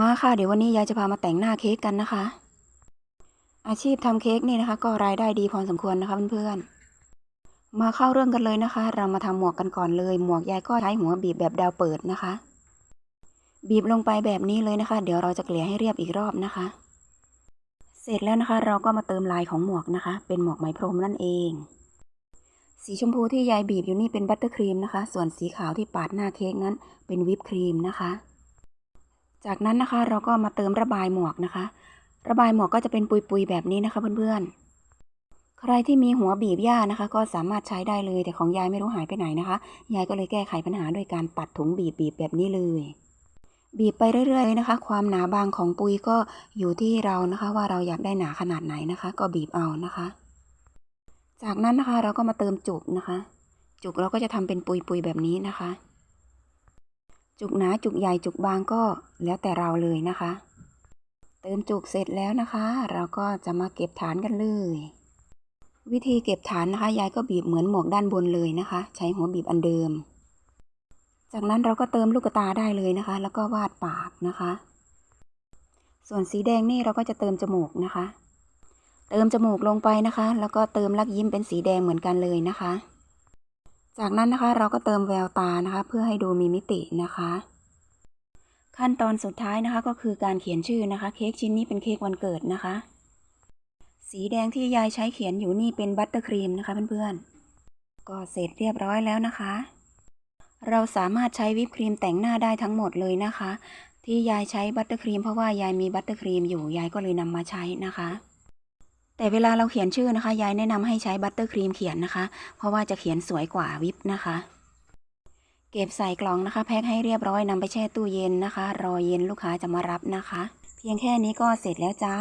มาค่ะ เดี๋ยววันนี้ยายจะพามาแต่งหน้าเค้กกันนะคะ อาชีพทำเค้กนี่นะคะ ก็รายได้ดีพอสมควรนะคะเพื่อนๆมาเข้าเรื่องกันเลยนะคะ เรามาทำหมวกกันก่อนเลย หมวกยายก็ใช้หัวบีบแบบดาวเปิดนะคะ บีบลงไปแบบนี้เลยนะคะ เดี๋ยวเราจะเกลี่ยให้เรียบอีกรอบนะคะ เสร็จแล้วนะคะ เราก็มาเติมลายของหมวกนะคะ เป็นหมวกไหมพรมนั่นเอง สีชมพูที่ยายบีบอยู่นี่เป็นบัตเตอร์ครีมนะคะ ส่วนสีขาวที่ปาดหน้าเค้กนั้นเป็นวิปครีมนะคะ จากนั้นนะคะเราก็มาเติมระบายหมวกนะคะ ระบายหมวกก็จะเป็นปุยๆแบบนี้นะคะเพื่อนๆ ใครที่มีหัวบีบหญ้านะคะ ก็สามารถใช้ได้เลยแต่ของยายไม่รู้หายไปไหนนะคะ ยายก็เลยแก้ไขปัญหาด้วยการตัดถุงบีบบีบแบบนี้เลย บีบไปเรื่อยๆเลยนะคะ ความหนาบางของปุยก็อยู่ที่เรานะคะ ว่าเราอยากได้หนาขนาดไหนนะคะ ก็บีบเอานะคะ จากนั้นนะคะเราก็มาเติมจุกนะคะ จุกเราก็จะทำเป็นปุยๆแบบนี้นะคะ จุกหนาจุกใหญ่จุกบางก็แล้วแต่เราเลยนะคะ เติมจุกเสร็จแล้วนะคะ เราก็จะมาเก็บฐานกันเลย วิธีเก็บฐานนะคะยายก็บีบเหมือนหมวกด้านบนเลยนะคะ ใช้หัวบีบอันเดิม จากนั้นเราก็เติมลูกตาได้เลยนะคะ แล้วก็วาดปากนะคะ ส่วนสีแดงนี่เราก็จะเติมจมูกนะคะ เติมจมูกลงไปนะคะ แล้วก็เติมลักยิ้มเป็นสีแดงเหมือนกันเลยนะคะ จากนั้นนะคะเราก็เติมแววตานะคะ เพื่อให้ดูมีมิตินะคะ ขั้นตอนสุดท้ายนะคะก็คือการเขียนชื่อนะคะ เค้กชิ้นนี้เป็นเค้กวันเกิดนะคะ สีแดงที่ยายใช้เขียนอยู่นี่เป็นบัตเตอร์ครีมนะคะเพื่อนๆ ก็เสร็จเรียบร้อยแล้วนะคะ เราสามารถใช้วิปครีมแต่งหน้าได้ทั้งหมดเลยนะคะ ที่ยายใช้บัตเตอร์ครีมเพราะว่ายายมีบัตเตอร์ครีมอยู่ยายก็เลยนำมาใช้นะคะ แต่เวลาเราเขียนชื่อนะคะ ยายแนะนำให้ใช้บัตเตอร์ครีมเขียนนะคะ เพราะว่าจะเขียนสวยกว่าวิปนะคะ เก็บใส่กล่องนะคะ แพ็คให้เรียบร้อยนำไปแช่ตู้เย็นนะคะ รอเย็นลูกค้าจะมารับนะคะ เพียงแค่นี้ก็เสร็จแล้วจ้า